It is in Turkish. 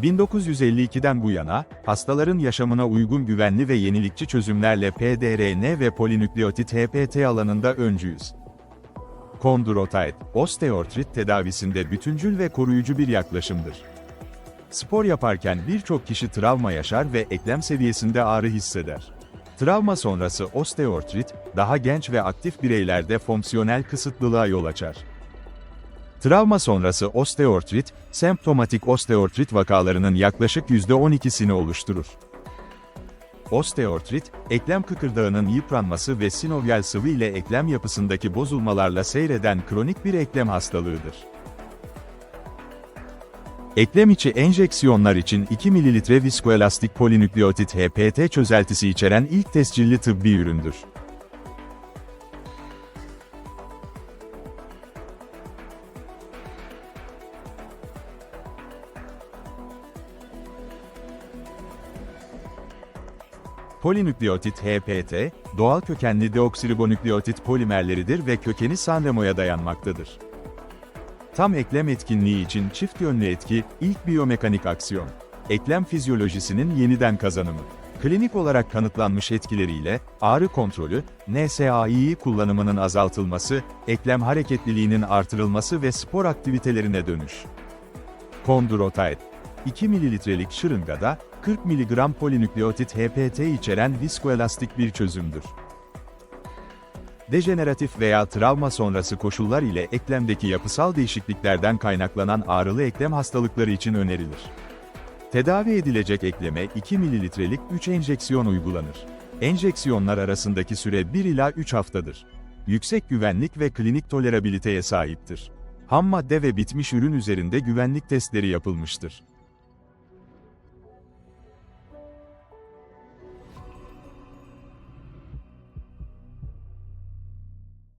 1952'den bu yana, hastaların yaşamına uygun güvenli ve yenilikçi çözümlerle pDRN ve polinükleotit HPT alanında öncüyüz. Kondrotait, osteoartrit tedavisinde bütüncül ve koruyucu bir yaklaşımdır. Spor yaparken birçok kişi travma yaşar ve eklem seviyesinde ağrı hisseder. Travma sonrası osteoartrit, daha genç ve aktif bireylerde fonksiyonel kısıtlılığa yol açar. Travma sonrası osteoartrit, semptomatik osteoartrit vakalarının yaklaşık %12'sini oluşturur. Osteoartrit, eklem kıkırdağının yıpranması ve sinovyal sıvı ile eklem yapısındaki bozulmalarla seyreden kronik bir eklem hastalığıdır. Eklem içi enjeksiyonlar için 2 ml viskoelastik polinükleotit HPT çözeltisi içeren ilk tescilli tıbbi üründür. Polinükleotit HPT, doğal kökenli deoksiribonükleotit polimerleridir ve kökeni Sanremo'ya dayanmaktadır. Tam eklem etkinliği için çift yönlü etki, ilk biyomekanik aksiyon. Eklem fizyolojisinin yeniden kazanımı. Klinik olarak kanıtlanmış etkileriyle, ağrı kontrolü, NSAI'yi kullanımının azaltılması, eklem hareketliliğinin artırılması ve spor aktivitelerine dönüş. Kondrotait 2 mililitrelik şırıngada, 40 mg polinükleotit HPT içeren viskoelastik bir çözümdür. Dejeneratif veya travma sonrası koşullar ile eklemdeki yapısal değişikliklerden kaynaklanan ağrılı eklem hastalıkları için önerilir. Tedavi edilecek ekleme 2 mililitrelik 3 enjeksiyon uygulanır. Enjeksiyonlar arasındaki süre 1 ila 3 haftadır. Yüksek güvenlik ve klinik tolerabiliteye sahiptir. Ham madde ve bitmiş ürün üzerinde güvenlik testleri yapılmıştır.